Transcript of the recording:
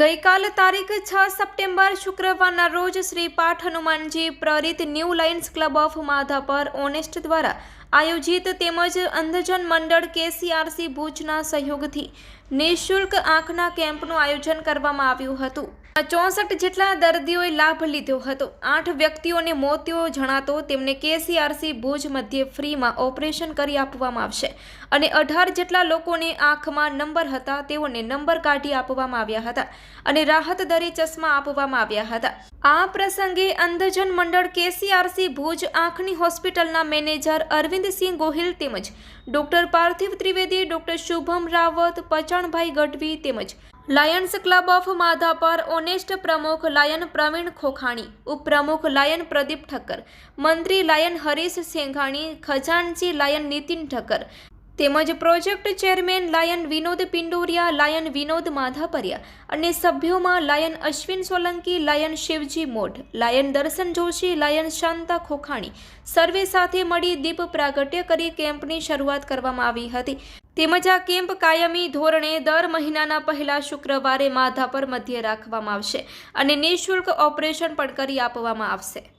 ગઈકાલ તારીખ છ સપ્ટેમ્બર શુક્રવારના રોજ શ્રી પાઠ હનુમાનજી પ્રેરિત new lions club of Madhapar honest દ્વારા આયોજિત તેમજ અંધજન મંડળ કેસીઆરસી ભુજના સહયોગથી નિઃશુલ્ક આંખના કેમ્પનું આયોજન કરવામાં આવ્યું હતું. ચોસઠ જેટલા દર્દીઓએ લાભ લીધો હતો. આઠ વ્યક્તિઓને મોતિયો જણાતો તેમને કેસીઆરસી ભુજ મધ્યે ફ્રીમાં ઓપરેશન કરી આપવામાં આવશે અને અઢાર જેટલા લોકોને આંખમાં નંબર હતા તેઓને નંબર કાઢી આપવામાં આવ્યા હતા. અને રાહત દરે ચશ્મા આપવામાં આવ્યા હતા. આ પ્રસંગે અંધજન મંડળ કેસીઆરસી ભુજ આંખની હોસ્પિટલના મેનેજર અરવિંદસિંહ ગોહિલ તેમજ ડોક્ટર પાર્થિવ ત્રિવેદી, ડોક્ટર શુભમ રાવત, પચાણભાઈ ગઢવી તેમજ lions club of Madhapar, honest પ્રમુખ લાયન પ્રવીણ ખોખાણી, ઉપપ્રમુખ લાયન પ્રદીપ ઠક્કર, મંત્રી લાયન હરીશ સેંઘાણી, ખજાનચી લાયન નીતિન ઠક્કર તેમજ project chairman lion Vinod Pindoria, lion Vinod Madhapariya અને સભ્યોમાં lion Ashwin Solanki, lion Shivji Modh, lion Darshan Joshi, lion Shanta Khokhani સર્વે સાથે મળી દીપ પ્રાગટ્ય કરી કેમ્પની શરૂઆત કરવામાં આવી હતી. તેમજ આ કેમ્પ કાયમી ધોરણે દર મહિનાના પહેલા શુક્રવારે માધાપર મધ્યે રાખવામાં આવશે અને નિઃશુલ્ક ઓપરેશન પણ કરી આપવામાં આવશે.